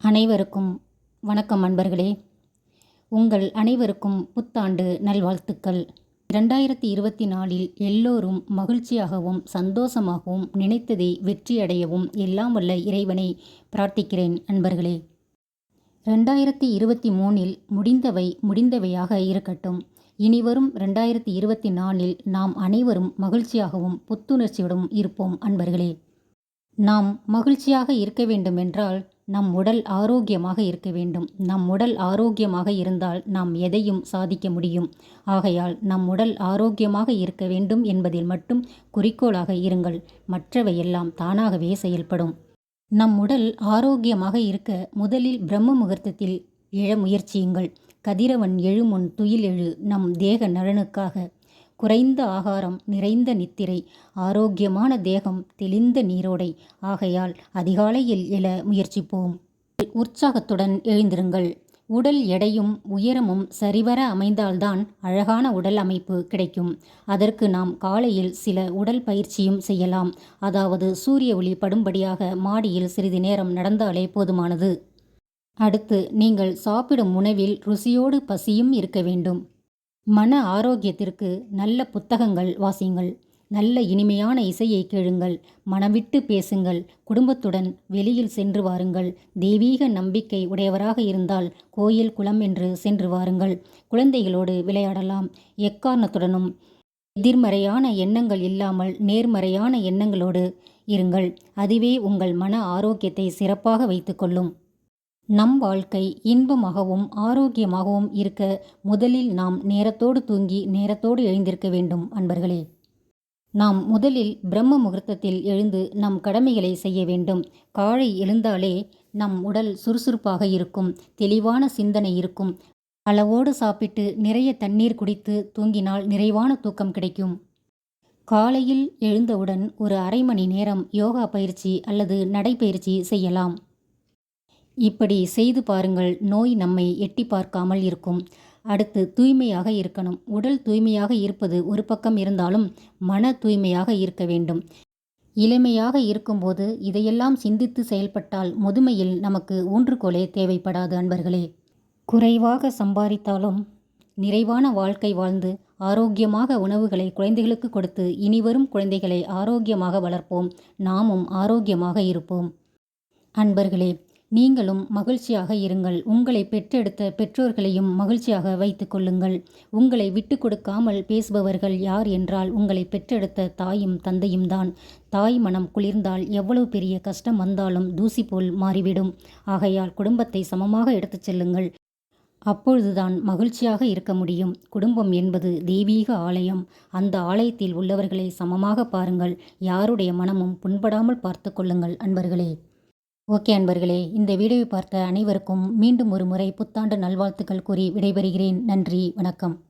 அனைவருக்கும் வணக்கம் அன்பர்களே. உங்கள் அனைவருக்கும் புத்தாண்டு நல்வாழ்த்துக்கள். இரண்டாயிரத்தி இருபத்தி நாலில் எல்லோரும் மகிழ்ச்சியாகவும் சந்தோஷமாகவும் நினைத்ததை வெற்றியடையவும் எல்லாம் வல்ல இறைவனை பிரார்த்திக்கிறேன் அன்பர்களே. ரெண்டாயிரத்தி இருபத்தி மூணில் முடிந்தவை முடிந்தவையாக இருக்கட்டும். இனிவரும் ரெண்டாயிரத்தி இருபத்தி நாலில் நாம் அனைவரும் மகிழ்ச்சியாகவும் புத்துணர்ச்சியுடன் இருப்போம் அன்பர்களே. நாம் மகிழ்ச்சியாக இருக்க வேண்டுமென்றால் நம் உடல் ஆரோக்கியமாக இருக்க வேண்டும். நம் உடல் ஆரோக்கியமாக இருந்தால் நாம் எதையும் சாதிக்க முடியும். ஆகையால் நம் உடல் ஆரோக்கியமாக இருக்க வேண்டும் என்பதில் மட்டும் குறிக்கோளாக இருங்கள். மற்றவையெல்லாம் தானாகவே செயல்படும். நம் உடல் ஆரோக்கியமாக இருக்க முதலில் பிரம்ம முகூர்த்தத்தில் எழ முயற்சியுங்கள். கதிரவன் எழுமுன் துயில் எழு நம் தேக நலனுக்காக குறைந்த ஆகாரம் நிறைந்த நித்திரை ஆரோக்கியமான தேகம் தெளிந்த நீரோடை. ஆகையால் அதிகாலையில் எழ முயற்சிப்போம். உற்சாகத்துடன் எழுந்திருங்கள். உடல் எடையும் உயரமும் சரிவர அமைந்தால்தான் அழகான உடல் அமைப்பு கிடைக்கும். அதற்கு நாம் காலையில் சில உடல் பயிற்சியும் செய்யலாம். அதாவது சூரிய ஒளி படும்படியாக மாடியில் சிறிது நேரம் நடந்தாலே போதுமானது. அடுத்து நீங்கள் சாப்பிடும் உணவில் ருசியோடு பசியும் இருக்க வேண்டும். மன ஆரோக்கியத்திற்கு நல்ல புத்தகங்கள் வாசியுங்கள் நல்ல இனிமையான இசையை கேளுங்கள். மனவிட்டு பேசுங்கள். குடும்பத்துடன் வெளியில் சென்று வாருங்கள். தெய்வீக நம்பிக்கை உடையவராக இருந்தால் கோயில் குளம் என்று சென்று வாருங்கள். குழந்தைகளோடு விளையாடலாம். எக்காரணத்துடனும் எதிர்மறையான எண்ணங்கள் இல்லாமல் நேர்மறையான எண்ணங்களோடு இருங்கள். அதுவே உங்கள் மன ஆரோக்கியத்தை சிறப்பாக வைத்துக்கொள்ளும் நம் வாழ்க்கை இன்பமாகவும் ஆரோக்கியமாகவும் இருக்க முதலில் நாம் நேரத்தோடு தூங்கி நேரத்தோடு எழுந்திருக்க வேண்டும் அன்பர்களே. நாம் முதலில் பிரம்ம முகூர்த்தத்தில் எழுந்து நம் கடமைகளை செய்ய வேண்டும். காலை எழுந்தாலே நம் உடல் சுறுசுறுப்பாக இருக்கும் தெளிவான சிந்தனை இருக்கும். அளவோடு சாப்பிட்டு நிறைய தண்ணீர் குடித்து தூங்கினால் நிறைவான தூக்கம் கிடைக்கும். காலையில் எழுந்தவுடன் ஒரு அரை மணி நேரம் யோகா பயிற்சி அல்லது நடைப்பயிற்சி செய்யலாம். இப்படி செய்து பாருங்கள். நோய் நம்மை எட்டி பார்க்காமல் இருக்கும். அடுத்து தூய்மையாக இருக்கணும். உடல் தூய்மையாக இருப்பது ஒரு பக்கம் இருந்தாலும் மன தூய்மையாக இருக்க வேண்டும். இளமையாக இருக்கும்போது இதையெல்லாம் சிந்தித்து செயல்பட்டால் முதுமையில் நமக்கு ஊன்றுகோலே தேவைப்படாது அன்பர்களே. குறைவாக சம்பாதித்தாலும் நிறைவான வாழ்க்கை வாழ்ந்து ஆரோக்கியமாக உணவுகளை குழந்தைகளுக்கு கொடுத்து இனிவரும் குழந்தைகளை ஆரோக்கியமாக வளர்ப்போம். நாமும் ஆரோக்கியமாக இருப்போம். அன்பர்களே நீங்களும் மகிழ்ச்சியாக இருங்கள். உங்களை பெற்றெடுத்த பெற்றோர்களையும் மகிழ்ச்சியாக வைத்து கொள்ளுங்கள். உங்களை விட்டு கொடுக்காமல் பேசுபவர்கள் யார் என்றால் உங்களை பெற்றெடுத்த தாயும் தந்தையும் தான். தாய் மனம் குளிர்ந்தால் எவ்வளவு பெரிய கஷ்டம் வந்தாலும் தூசி போல் மாறிவிடும். ஆகையால் குடும்பத்தை சமமாக எடுத்துச் செல்லுங்கள். அப்பொழுதுதான் மகிழ்ச்சியாக இருக்க முடியும். குடும்பம் என்பது தெய்வீக ஆலயம். அந்த ஆலயத்தில் உள்ளவர்களை சமமாக பாருங்கள். யாருடைய மனமும் புண்படாமல் பார்த்து கொள்ளுங்கள் அன்பர்களே. ஓகே அன்பர்களே இந்த வீடியோவை பார்த்த அனைவருக்கும் மீண்டும் ஒரு முறை புத்தாண்டு நல்வாழ்த்துக்கள் கூறி விடைபெறுகிறேன். நன்றி வணக்கம்.